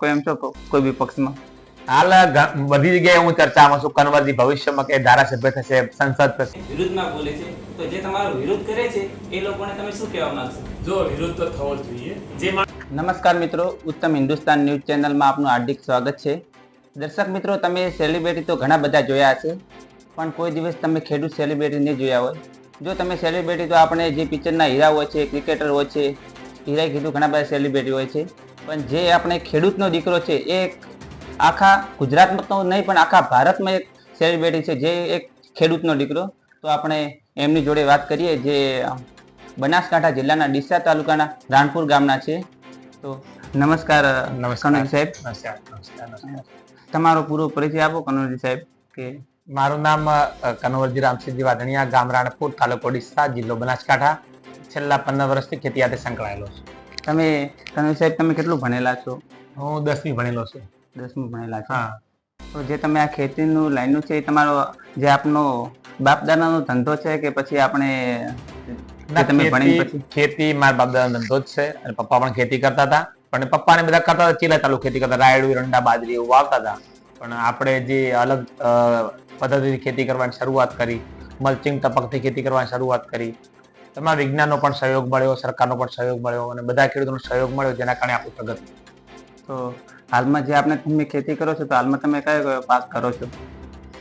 કોઈ એમ છો કોઈ બી પક્ષમાં? હાલ બધી જગ્યાએ હું ચર્ચામાં છું કન્વરજી ભવિષ્યમાં કે ધારાસભ્ય થશે સંસદ થશે. વિરુદ્ધમાં બોલે છે તો જે તમારો વિરોધ કરે છે એ લોકોને તમે શું કહેવા માંગશો? જો વિરોધ તો થવો જોઈએ. જે નમસ્કાર મિત્રો ઉત્તમ હિન્દુસ્તાન ન્યૂઝ ચેનલમાં આપનું હાર્દિક સ્વાગત છે. દર્શક મિત્રો તમે સેલિબ્રિટી તો ઘણા બધા જોયા હશે પણ કોઈ દિવસ તમે ખેડૂત સેલિબ્રિટી નહીં જોયા હોય. જો તમે સેલિબ્રિટી તો આપણે જે પિક્ચરના હીરા હોય છે ક્રિકેટર હોય છે હીરા કીધું ઘણા બધા સેલિબ્રિટી હોય છે. પણ જે આપણે ખેડૂતનો દીકરો છે એ આખા ગુજરાતમાં તો નહીં પણ આખા ભારતમાં એક સેલિબ્રિટી છે જે એક ખેડૂતનો દીકરો. તો આપણે એમની જોડે વાત કરીએ જે બનાસકાંઠા જિલ્લાના ડીસા તાલુકાના રાણપુર ગામના છે. તો નમસ્કાર નમસ્કાર. સાહેબ. નમસ્કાર તમારો પૂરો પરિચય આપો કનોજી સાહેબ કે મારું નામ કન્વરજી રામસિંહજી વાધણિયા ગામ રાણપુર તાલુકો ડીસા જિલ્લો બનાસકાંઠા. છેલ્લા પંદર વર્ષથી ખેતી સાથે સંકળાયેલો છું. તમે કનોજી સાહેબ તમે કેટલું ભણેલા છો? હું દસમી ભણેલો છું. દસમી ભણેલા છો? હા. તો જે તમે આ ખેતીનું લાઈનનું છે એ તમારો જે આપનો બાપદાદાનો ધંધો છે કે પછી આપણે તમે ભણી પછી? ખેતી મારા બાપ દાદાનો ધંધો જ છે અને પપ્પા પણ ખેતી કરતા હતા. પણ પપ્પાને બધા કરતા હતા ચીલા ચાલુ ખેતી કરતા રાયડું રંડા બાજરી એવું વાવતા હતા. પણ આપણે જે અલગ પદ્ધતિથી ખેતી કરવાની શરૂઆત કરી મલ્ચિંગ ટપકથી ખેતી કરવાની શરૂઆત કરી તેમાં વિજ્ઞાનનો પણ સહયોગ મળ્યો સરકારનો પણ સહયોગ મળ્યો અને બધા ખેડૂતોનો સહયોગ મળ્યો જેના કારણે આપણું પ્રગતિ તો હાલમાં જે આપણે તમે ખેતી કરો છો તો હાલમાં તમે કયો કયો પાક કરો છો?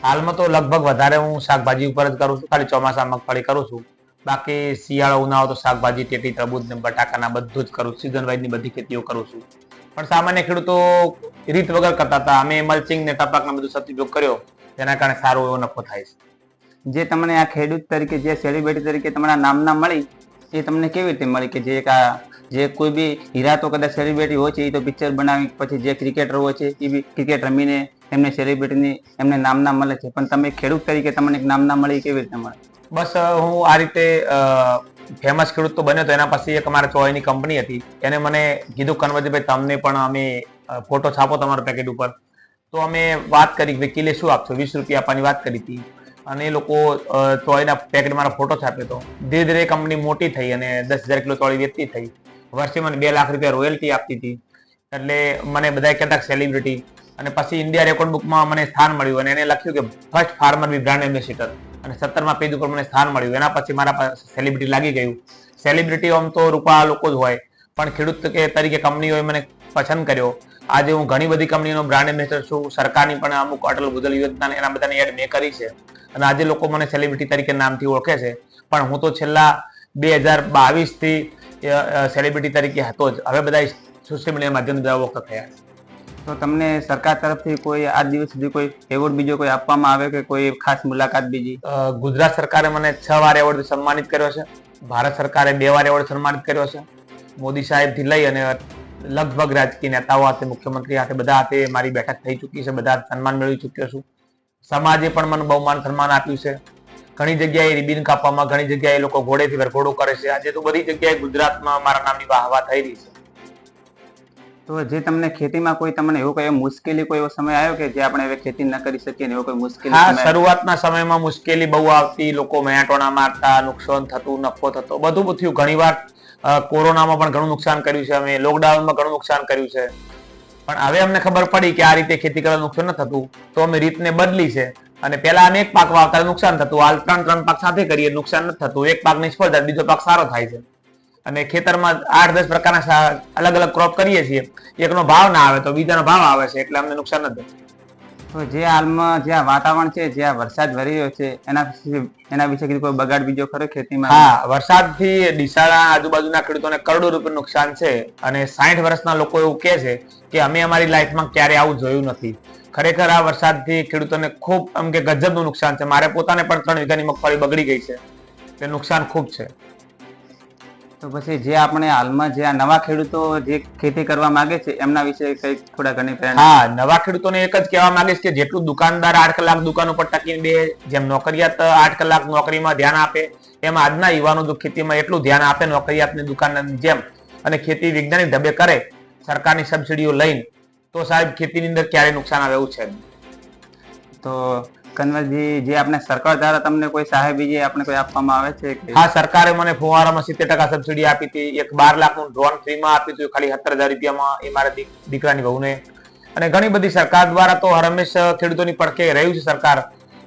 હાલમાં તો લગભગ વધારે હું શાકભાજી ઉપર જ કરું છું ખાલી ચોમાસા મગફળી કરું છું. બાકી શિયાળો ઉનાળો તો શાકભાજી ટેટી તરબૂજ ને બટાકાના બધું જ કરું સીઝન વાઇઝની બધી ખેતીઓ કરું છું. પણ સામાન્ય ખેડૂતો રીત વગર કરતા હતા. અમે મલ્ચિંગ ને ટપકનો બધું સદુપયોગ કર્યો જેના કારણે સારો એવો નફો થાય છે. જે તમને આ ખેડૂત તરીકે, જે સેલિબ્રિટી તરીકે તમારા નામના મળી, એ તમને કેવી રીતે મળી કે જે આ, જે કોઈ બી હીરા તો કદાચ સેલિબ્રિટી હોય છે, એ તો પિક્ચર બનાવી, પછી જે ક્રિકેટર હોય છે, એ બી ક્રિકેટ રમીને એમને સેલિબ્રિટીની એમને નામના મળે છે. પણ તમે ખેડૂત તરીકે તમને નામના મળી કેવી રીતે મળે? બસ હું આ રીતે ફેમસ ખેડૂત તો બન્યો તો એના પછી એક અમારા ચોઈની કંપની હતી. એને મને કીધું કન્વરજીભાઈ તમને પણ અમે ફોટો છાપો તમારા પેકેટ ઉપર. તો અમે વાત કરી કે કિલે શું આપશો? વીસ રૂપિયા આપવાની વાત કરી હતી. અને એ લોકો ચોળીના પેકેટ મારા ફોટો છાપ્યો તો. ધીરે ધીરે કંપની મોટી થઈ અને દસ હજાર કિલો ચોળી વેચતી થઈ. વર્ષે મને બે લાખ રૂપિયા રોયલ્ટી આપતી હતી. એટલે મને બધા કહેતા સેલિબ્રિટી અને પછી ઇન્ડિયા રેકોર્ડ બુકમાં મને સ્થાન મળ્યું અને એને લખ્યું કે first farmer B brand ambassador અને સત્તરમાં પેજ ઉપર મને સ્થાન મળ્યું. એના પછી મારા પાસે સેલિબ્રિટી લાગી ગયું. સેલિબ્રિટી આમ તો રૂપા લોકો જ હોય. પણ ખેડૂત કે તરીકે કંપનીઓએ મને પસંદ કર્યો. આજે હું ઘણી બધી કંપનીનો બ્રાન્ડ એમ્બેસિડર છું. સરકારની પણ અમુક અટલ ભૂજલ યોજના એના બધાની એડ મેં કરી છે. અને આજે લોકો મને સેલિબ્રિટી તરીકે નામથી ઓળખે છે. પણ હું તો છેલ્લા બે હજાર બાવીસથી સેલિબ્રિટી તરીકે હતો જ. હવે બધા સોશિયલ મીડિયા માધ્યમ દ્વારા ઓળખ થયા છે. તો તમને સરકાર તરફથી કોઈ આજ દિવસ સુધી કોઈ એવોર્ડ બીજો કોઈ આપવામાં આવે કે કોઈ ખાસ મુલાકાત બીજી? ગુજરાત સરકારે મને છ વાર એવોર્ડ સન્માનિત કર્યો છે. ભારત સરકારે બે વાર એવોર્ડ સન્માનિત કર્યો છે. મોદી સાહેબથી લઈ અને લગભગ રાજકીય નેતાઓ હાથે મુખ્યમંત્રી હાથે બધા હાથે મારી બેઠક થઈ ચૂકી છે. બધા સન્માન મેળવી ચૂક્યો છું. સમાજે પણ મને બહુમાન સન્માન આપ્યું છે. ઘણી જગ્યાએ રિબિન કાપવામાં ઘણી જગ્યાએ લોકો ઘોડેથી વરઘોડો કરે છે. આજે તો બધી જગ્યાએ ગુજરાતમાં મારા નામની વાહવા થઈ રહી છે. તો જે તમને ખેતીમાં કોઈ તમને એવો કોઈ મુશ્કેલી કોઈ એવો સમય આવ્યો કે જે આપણે હવે ખેતી ન કરી શકીએ એવો કોઈ મુશ્કેલી હા શરૂઆતના સમયમાં મુશ્કેલી બહુ આવતી લોકો મેટોણા મારતા નુકસાન થતું નફો થતો બધું થયું. ઘણીવાર અ, કોરોનામાં પણ ઘણું નુકસાન કર્યું છે. અમે લોકડાઉનમાં ઘણું નુકસાન કર્યું છે. પણ હવે અમને ખબર પડી કે આ રીતે ખેતી કરવા નુકસાન ન થતું, તો અમે રીતને બદલી છે. અને પહેલા અમે એક પાક વાવતા નુકસાન થતું, હાલ ત્રણ ત્રણ પાક સાથે કરીએ નુકસાન નથી થતું. એક પાક નિષ્ફળ થાય બીજો પાક સારો થાય છે. અને ખેતરમાં આઠ દસ પ્રકારના અલગ અલગ ક્રોપ કરીએ છીએ. એકનો ભાવ ના આવે તો બીજાનો ભાવ આવે છે, એટલે અમને નુકસાન નથી. તો જે હાલમાં જે વાતાવરણ છે, જે વરસાદ વરી રહ્યો છે, એના એના વિશે કીધું કોઈ બગાડ બીજો ખરો ખેતીમાં? હા, વરસાદથી ડીસાળા આજુબાજુના ખેડૂતોને કરોડો રૂપિયા નુકસાન છે અને સાઠ વર્ષના લોકો એવું કહે છે કે અમે અમારી લાઈફમાં ક્યારે આવું જોયું નથી. ખરેખર આ વરસાદથી ખેડૂતોને ખૂબ એમ કે ગજબનું નુકસાન છે. મારે પોતાને પણ ત્રણ વીઘાની મગફળી બગડી ગઈ છે. તે નુકસાન ખૂબ છે. તો પછી જે આપણે હાલમાં જે આ નવા ખેડૂતો જે ખેતી કરવા માંગે છે એમના વિશે કઈ થોડા ઘણી હા નવા ખેડૂતોને એક જ કહેવા માંગીશ કે જેટલું દુકાનદાર આઠ કલાક દુકાન ઉપર ટકીને બે જેમ નોકરિયાત આઠ કલાક નોકરીમાં ધ્યાન આપે એમ આજના યુવાનો ખેતીમાં એટલું ધ્યાન આપે નોકરિયાતની દુકાનની જેમ અને ખેતી વૈજ્ઞાનિક ઢબે કરે સરકારની સબસિડીઓ લઈને તો સાહેબ ખેતીની અંદર ક્યારે નુકસાન આવે એવું છે તો કન્વરજી જે આપણે સરકાર દ્વારા તમને કોઈ સહાય જે આપણે કોઈ આપવામાં આવે છે હા, સરકારે મને ફુવારામાં સિત્તેર ટકા સબસિડી આપી હતી. એક બાર લાખનું ડ્રોન ફ્રીમાં આપ્યું હતું. ખાલી સત્તર હજાર રૂપિયામાં એ મારા દીકરાની વહુને. અને ઘણી બધી સરકાર દ્વારા તો હરમેશ ખેડૂતોની પડખે રહ્યું છે સરકાર.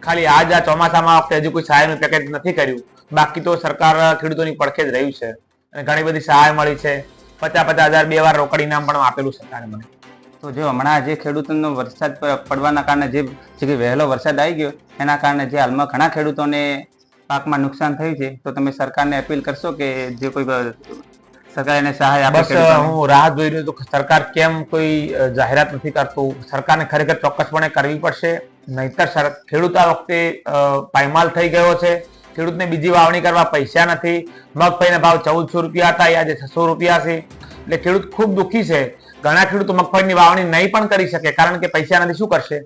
ખાલી આજ આ ચોમાસામાં વખતે હજુ કોઈ સહાયનું પેકેજ નથી કર્યું. બાકી તો સરકાર ખેડૂતોની પડખે જ રહ્યું છે. અને ઘણી બધી સહાય મળી છે. પચાસ પચાસ હજાર બે વાર રોકડ ઇનામ પણ આપેલું સરકારે મને. તો જે હમણાં જે ખેડૂતોનો વરસાદ પડવાના કારણે જે જે વહેલો વરસાદ આવી ગયો એના કારણે જે હાલમાં ઘણા ખેડૂતોને પાકમાં નુકસાન થયું છે તો તમે સરકારને અપીલ કરશો કે જે કોઈ સરકાર એને સહાય આપે બસ હું રાહ જોઈ રહ્યો છું સરકાર કેમ કોઈ જાહેરાત નથી કરતું? સરકારને ખરેખર ચોક્કસપણે કરવી પડશે નહીતર ખેડૂત આ વખતે પાયમાલ થઈ ગયો છે. ખેડૂતને બીજી વાવણી કરવા પૈસા નથી. મગફળીના ભાવ ચૌદસો રૂપિયા હતા એ આજે છસો રૂપિયા છે. એટલે ખેડૂત ખૂબ દુઃખી છે. ઘણા ખેડૂતો મગફળીની વાવણી નહીં પણ કરી શકે કારણ કે પૈસા નથી શું કરશે?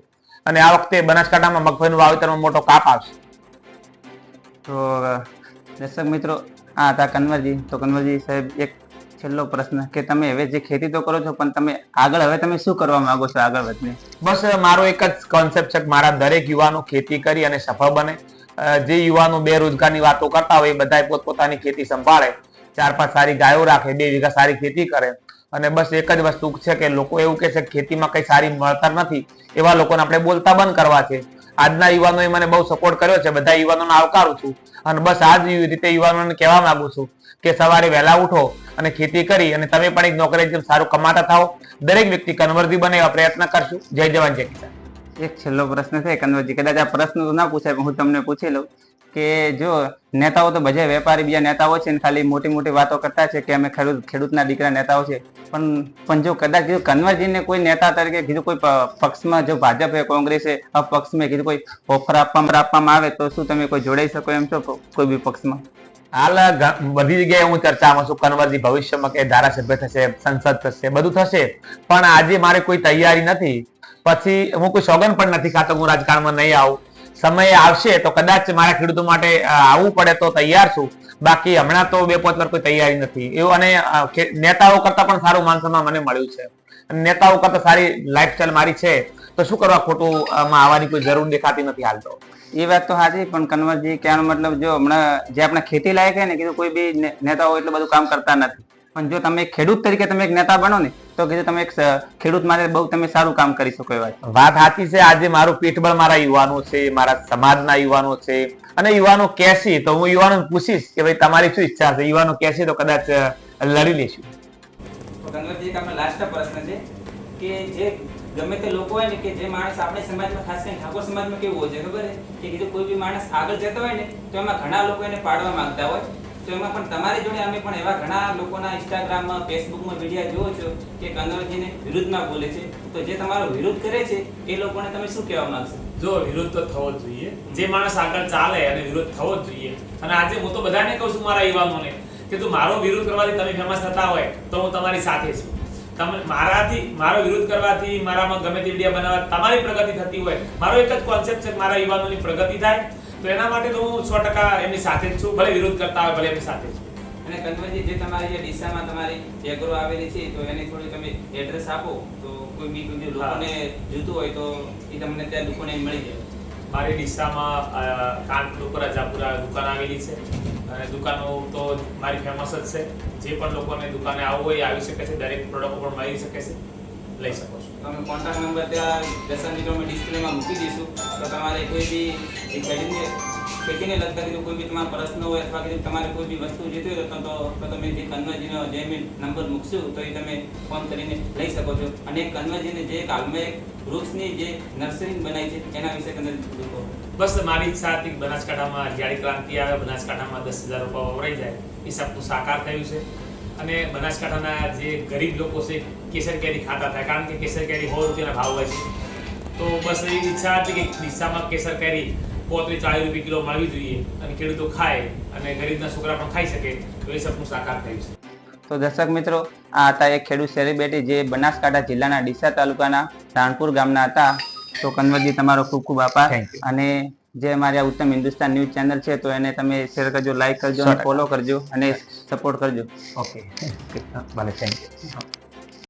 અને આ વખતે બનાસકાંઠામાં મગફળીનું વાવેતરમાં મોટો કાપ આવશે. તો દર્શક મિત્રો આ હતા કન્વરજી. તો કન્વરજી સાહેબ એક છેલ્લો પ્રશ્ન કે તમે હવે જે ખેતી તો કરો છો પણ તમે આગળ હવે તમે શું કરવા માંગો છો આગળ વધીને? બસ મારો એક જ કોન્સેપ્ટ છે કે મારા દરેક યુવાનો ખેતી કરી અને સફળ બને. જે યુવાનો બેરોજગારની વાતો કરતા હોય એ બધા પોતપોતાની ખેતી સંભાળે. ચાર પાંચ સારી ગાયો રાખે બે વીઘા સારી ખેતી કરે. અને બસ એક જ વસ્તુ છે કે લોકો એવું કહે છે કે ખેતીમાં કઈ સારી મળતર નથી, એવા લોકોને આપણે બોલતા બંધ કરવા છે. આજના યુવાનોએ મને બહુ સપોર્ટ કર્યો છે, બધા યુવાનોને આવકારું છું. અને બસ આ જ રીતે યુવાનોને કહેવા માંગુ છું કે સવારે વહેલા ઉઠો અને ખેતી કરી અને તમે પણ એક નોકરી સારું કમાતા થાઓ. દરેક વ્યક્તિ કન્વર્ધી બને એવા પ્રયત્ન કરશું. જય જવાન જય કિસાન. એક છેલ્લો પ્રશ્ન છે કન્વરજી કદાચ આ પ્રશ્ન તો ના પૂછાય, પણ હું તમને પૂછી લઉં કે જો નેતાઓ તો બધા વેપારી બીજા નેતાઓ છે ને ખાલી મોટી મોટી વાતો કરતા છે કે અમે ખેડૂત, ખેડૂતના દીકરા નેતાઓ છે. પણ પણ જો કદાચ જો કન્વરજીને કોઈ નેતા તરીકે કીધું કોઈ પક્ષમાં જો ભાજપ કોંગ્રેસે અપક્ષમાં કીધું કોઈ ઓફર આપવામાં આપવામાં આવે તો શું તમે કોઈ જોડાઈ શકો એમ છો કોઈ બી પક્ષમાં? હાલ બધી જગ્યાએ હું ચર્ચામાં છું, કન્વર્જી ભવિષ્યમાં કે ધારાસભ્ય થશે, સંસદ થશે, બધું થશે. પણ આજે મારે કોઈ તૈયારી નથી. પછી હું કોઈ સોગન પણ નથી ખાતો, હું રાજકારણમાં નહીં આવું. સમય આવશે તો કદાચ મારા ખેડૂતો માટે આવવું પડે તો તૈયાર છું. બાકી હમણાં તો બે પાંચ વાર કોઈ તૈયારી નથી. એવું અને નેતાઓ કરતા પણ સારું માન સન્માન મને મળ્યું છે. નેતાઓ કરતા સારી લાઈફસ્ટાઈલ મારી છે. તો શું કરવા ખોટું માં આવવાની કોઈ જરૂર દેખાતી નથી હાલ તો? એ વાત તો સાચી પણ કન્વરજી, કહેવાનો મતલબ જો હમણાં જે આપણે ખેતી લાયક છે ને, કીધું કોઈ બી નેતાઓ એટલું બધું કામ કરતા નથી. પણ જો તમે ખેડૂત તરીકે તમે એક નેતા બનો ને તો કે તમે એક ખેડૂત માટે બહુ તમે સારું કામ કરી શકો એવા છો. વાત સાચી છે આજે મારું પીઠબળ મારા યુવાનો છે મારા સમાજના યુવાનો છે અને યુવાનો કહેશે તો હું યુવાનો પૂછીશ કે ભાઈ તમારી શું ઈચ્છા છે? યુવાનો કહેશે તો કદાચ લડી લેશું તો એક આપણો લાસ્ટ પ્રશ્ન છે કે જે ગમે તે લોકો હોય ને કે જે માણસ આપણે સમાજમાં ખાસ કરીને ઠાકોર સમાજમાં કેવું હોય છે ખબર છે? કે કોઈ બી માણસ આગળ જતો હોય ને તો એમાં ઘણા લોકો એને પાડવા માંગતા હોય. તો એમાં પણ તમારી જોડે અમે પણ એવા ઘણા લોકોના ઇન્સ્ટાગ્રામમાં ફેસબુકમાં વિડીયા જોવો છો કે કન્વરજીને વિરુદ્ધમાં બોલે છે. તો જે તમારો વિરોધ કરે છે, એ લોકોને તમે શું કહેવા માંગશો? જો વિરોધ તો થવો જ જોઈએ. જે માણસ આગળ ચાલે અને વિરોધ થવો જ જોઈએ. અને આજે હું તો બધાને કહું છું મારા યુવાનોને કે તું મારો વિરોધ કરવાથી તમે ફેમસ થતા હોય, તો હું તમારી સાથે છું. તમે મારાથી, મારો વિરોધ કરવાથી, મારામાં ગમે તે વિડીયા બનાવવા તમારી પ્રગતિ થતી હોય, મારો એક જ કોન્સેપ્ટ છે મારા યુવાનોની પ્રગતિ થાય તો એના માટે તો હું સો ટકા એમની સાથે જ છું. ભલે વિરોધ કરતા હોય ભલે એમની સાથે જ અને કન્વરજી જે તમારી જે દિશામાં તમારી એગ્રો આવેલી છે તો એની થોડી તમે એડ્રેસ આપો. તો કોઈ બી કોઈ લોકોને જોતું હોય તો એ તમને ત્યાં લોકોને મળી જાય. મારી ડીસામાં કાનપુર ઉપર અજાપુરા દુકાન આવેલી છે. અને દુકાનો તો મારી ફેમસ જ છે. જે પણ લોકોને દુકાને આવવું હોય આવી શકે છે. દરેક પ્રોડક્ટ પણ મળી શકે છે. લઈ શકો છો. તમે કોન્ટેક્ટ નંબર ત્યાં દર્શનજી અમે ડિસ્પ્લેમાં મૂકી દઈશું. તો તમારે કોઈ બી જે ખેતીને લગતા કોઈ બી તમારો પ્રશ્ન હોય અથવા કીધું તમારે કોઈ બી વસ્તુ જોઈતી હોય તો તો તમે જે કન્વર્જીનો જે મેં નંબર મૂકશું, તો એ તમે ફોન કરીને લઈ શકો છો. અને કન્વર્જીને જે હાલમાં એક વૃક્ષની જે નર્સરી બનાવી છે, એના વિશે તમે લોકો બસ, મારી ઈચ્છા હતી બનાસકાંઠામાં હરિયાળી ક્રાંતિ આવે, બનાસકાંઠામાં દસ હજાર રૂપિયા વપરાઈ જાય. એ સપનું સાકાર થયું છે. અને બનાસકાંઠાના જે ગરીબ લોકો છે કેસર કેરી ખાતા થાય. કારણ કે કેસર કેરી સો રૂપિયાના ભાવ હોય છે. તો બસ એ ઈચ્છા હતી કે દિશામાં કેસર કેરી પોત્રી ચાલીસ રૂપિયા કિલો મળવી જોઈએ અને ખેડૂતો ખાય અને ગરીબના છોકરા પણ ખાઈ શકે તો એ સપનું સાકાર થયું છે. તો દર્શક મિત્રો આ હતા એક ખેડૂત સેલિબ્રિટી જે બનાસકાંઠા જિલ્લાના ડીસા તાલુકાના રાણપુર ગામના હતા. તો કન્વરજી તમારો ખૂબ ખૂબ આભાર. અને જે અમારી આ ઉત્તમ હિન્દુસ્તાન ન્યૂઝ ચેનલ છે તો એને તમે શેર કરજો લાઈક કરજો અને ફોલો કરજો અને સપોર્ટ કરજો. ઓકે ભલે થેન્ક યુ